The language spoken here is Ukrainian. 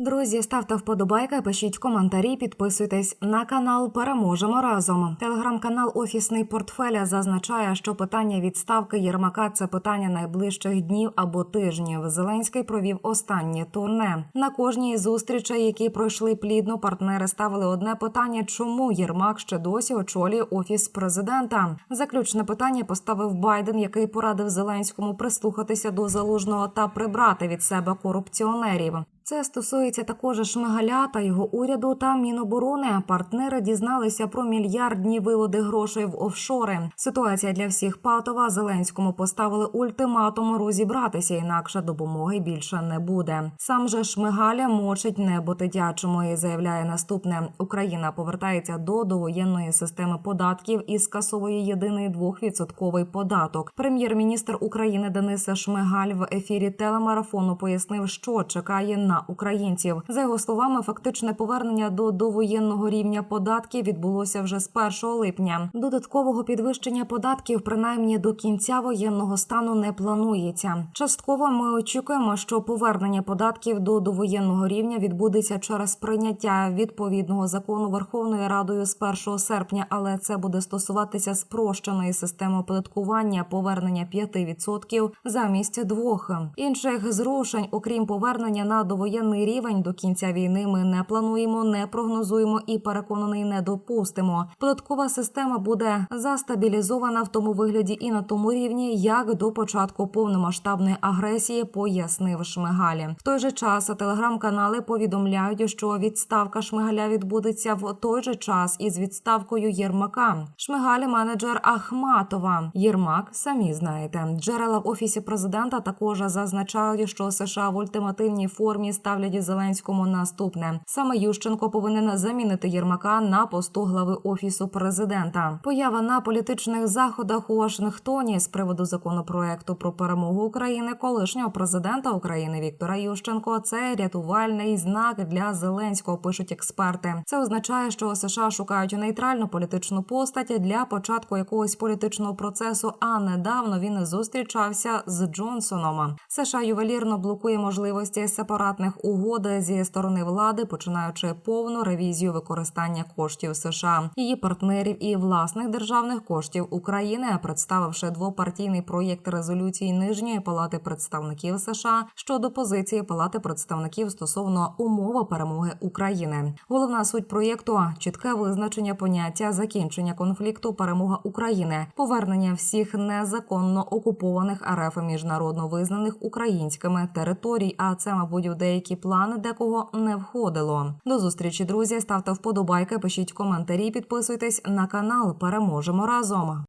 Друзі, ставте вподобайки, пишіть коментарі, підписуйтесь на канал. Переможемо разом. Телеграм-канал Офісний портфеля зазначає, що питання відставки Єрмака це питання найближчих днів або тижнів. Зеленський провів останнє турне. На кожній із зустрічей, які пройшли плідно, партнери ставили одне питання: чому Єрмак ще досі очолює офіс президента? Заключне питання поставив Байден, який порадив Зеленському прислухатися до залужного та прибрати від себе корупціонерів. Це стосується також Шмигаля та його уряду та Міноборони. Партнери дізналися про мільярдні виводи грошей в офшори. Ситуація для всіх патова. Зеленському поставили ультиматум розібратися, інакше допомоги більше не буде. Сам же Шмигаля мочить небо дитячому і заявляє наступне: Україна повертається до довоєнної системи податків і скасовує єдиний двохвідсотковий податок. Прем'єр-міністр України Денис Шмигаль в ефірі телемарафону пояснив, що чекає на українців. За його словами, фактичне повернення до довоєнного рівня податків відбулося вже з 1 липня. Додаткового підвищення податків, принаймні до кінця воєнного стану, не планується. Частково ми очікуємо, що повернення податків до довоєнного рівня відбудеться через прийняття відповідного закону Верховною Радою з 1 серпня, але це буде стосуватися спрощеної системи оподаткування повернення 5% замість двох інших зрушень, окрім повернення на довоєнний рівень до кінця війни. Ми не плануємо, не прогнозуємо і переконаний, не допустимо. Податкова система буде застабілізована в тому вигляді і на тому рівні, як до початку повномасштабної агресії, пояснив Шмигалі. В той же час телеграм-канали повідомляють, що відставка Шмигаля відбудеться в той же час із відставкою Єрмака. Шмигаль менеджер Ахматова. Єрмак, самі знаєте, джерела в офісі президента також зазначають, що США в ультимативній формі ставлять Зеленському наступне. Саме Ющенко повинен замінити Єрмака на посту глави офісу президента. Поява на політичних заходах у Вашингтоні з приводу законопроекту про перемогу України колишнього президента України Віктора Ющенко. Це рятувальний знак для Зеленського. Пишуть експерти. Це означає, що США шукають нейтральну політичну постать для початку якогось політичного процесу. А недавно він зустрічався з Джонсоном. США ювелірно блокує можливості сепаратних угод зі сторони влади, починаючи повну ревізію використання коштів США, її партнерів і власних державних коштів України, представивши двопартійний проєкт резолюції нижньої палати представників США щодо позиції Палати представників стосовно умови перемоги України. Головна суть проєкту чітке визначення поняття закінчення конфлікту, перемога України, повернення всіх незаконно окупованих РФ міжнародно визнаних українськими територій. А це, мабуть, в деякі плани декого не входило. До зустрічі, друзі. Ставте вподобайки, пишіть коментарі, підписуйтесь на канал. Переможемо разом.